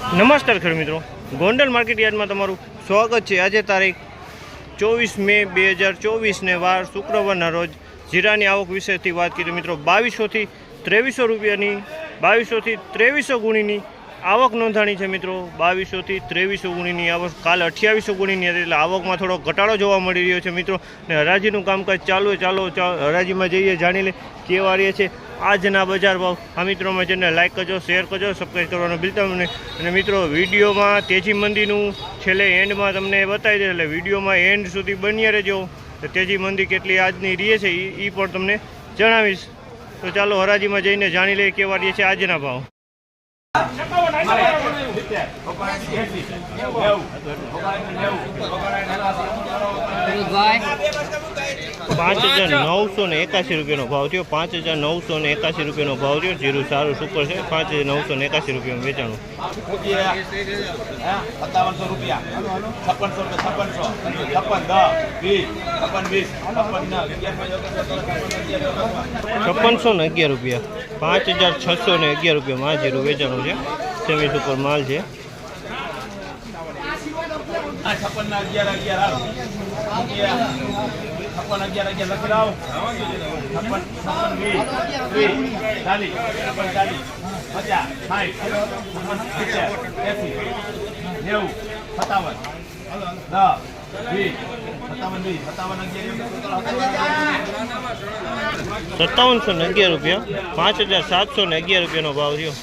નમસ્કાર ખેડૂત મિત્રો. ગોંડલ માર્કેટ યાર્ડમાં તમારું સ્વાગત છે. આજે તારીખ ચોવીસ મે બે હજાર ચોવીસને વાર શુક્રવારના રોજ જીરાની આવક વિશેથી વાત કરી મિત્રો, બાવીસોથી ત્રેવીસો રૂપિયાની, બાવીસોથી ત્રેવીસો ગુણીની આવક નોંધાણી છે મિત્રો. બાવીસોથી ત્રેવીસો ગુણીની આવક, કાલ અઠ્યાવીસો ગુણીની હતી એટલે આવકમાં થોડો ઘટાડો જોવા મળી રહ્યો છે મિત્રો. ને હરાજીનું કામકાજ ચાલુ ચાલો હરાજીમાં જઈએ, જાણી લે કેવા રહે છે આજના બજાર ભાવ. આ મિત્રોમાં જઈને લાઇક કરજો શેર કરજો સબસ્ક્રાઈબ કરવાનું બિલતા નહીં. અને મિત્રો, વિડીયોમાં તેજી મંદીનું છેલ્લે એન્ડમાં તમને બતાવી દે એટલે વિડીયોમાં એન્ડ સુધી બન્યા રહેજો. તેજી મંદી કેટલી આજની રહે છે એ પણ તમને જણાવીશ. તો ચાલો હરાજીમાં જઈને જાણી લઈએ કેવા રહે છે આજના ભાવ. નેવું પાંચ હજાર નવસો ને એકાસી રૂપિયાનો ભાવ થયો. પાંચ હજાર નવસો ને એકાસી રૂપિયાનો ભાવ થયો. જીરું સારું સુપર છે. પાંચ હજાર નવસો ને એકાસી રૂપિયાનું વેચાણું. સત્તાવનસો રૂપિયા. છપ્પનસો છપ્પનસો. છપ્પન ને અગિયાર રૂપિયા. પાંચ હજાર છસો ને અગિયાર રૂપિયામાં આ જીરું વેચાણું છે. સેમી સુપર માલ છે. આવ છપ્પન પચાસ, સાઠ સત્તાવન સત્તાવનસો ને અગિયાર રૂપિયા, પાંચ હજાર સાતસો ને અગિયાર રૂપિયાનો ભાવ થયો.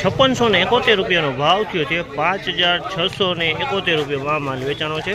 છપ્પનસો ને એકોતેર રૂપિયાનો ભાવ થયો છે. પાંચ હજાર છસો ને એકોતેર રૂપિયામાં આ માલ વેચાણો છે.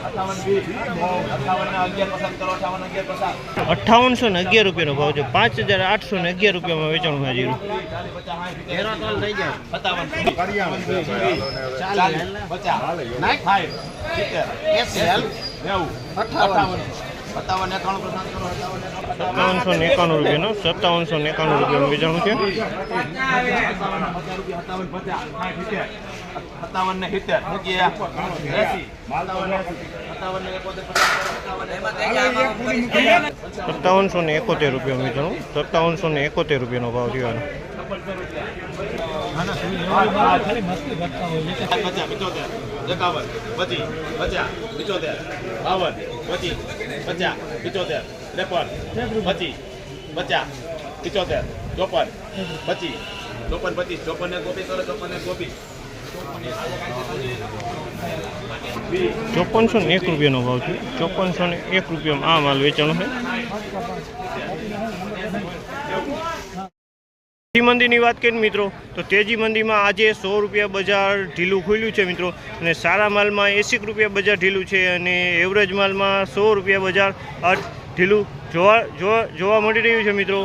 અઠાવન અઠાવન અઠાવન અઠાવન અઠ્ઠાવનસો ને અગિયાર રૂપિયાનો ભાવ છે. પાંચ હજાર આઠસો ને અગિયાર રૂપિયામાં વેચાણું છે જીરું સત્તાવનસો ને એકાણું રૂપિયાનો સત્તાવનસો એકાણું રૂપિયાનું વેચાણું છે સત્તાવન ને સિત્તેર મૂકીએ એકોતેર સત્તાવનસો ને એકોતેર રૂપિયા વેચાણું સત્તાવનસો ને એકોતેર રૂપિયાનો ભાવ થયો. પચાસ પચોતેર એકાવન પચીસ પચાસ પચોતેર બાવન પચીસ પચાસ, પિચોતેર, ત્રેપન, પચીસ, પચાસ, પિચોતેર, ચોપન, પચીસ ચોપન પચીસ ચોપન ને ગોપી કરો ચોપન ને ગોપી ચોપનસો ને એક રૂપિયાનો ભાવ છે. ચોપનસો ને એક રૂપિયામાં આ માલ વેચાણો છે. તેજી મંદીની વાત કરીએ મિત્રો, તો તેજી મંદીમાં આજે સો રૂપિયા બજાર ઢીલું ખુલ્યું છે મિત્રો. અને સારા માલમાં એંસી રૂપિયા બજાર ઢીલું છે અને એવરેજ માલમાં સો રૂપિયા બજાર ઢીલું જોવા જોવા મળી રહ્યું છે મિત્રો.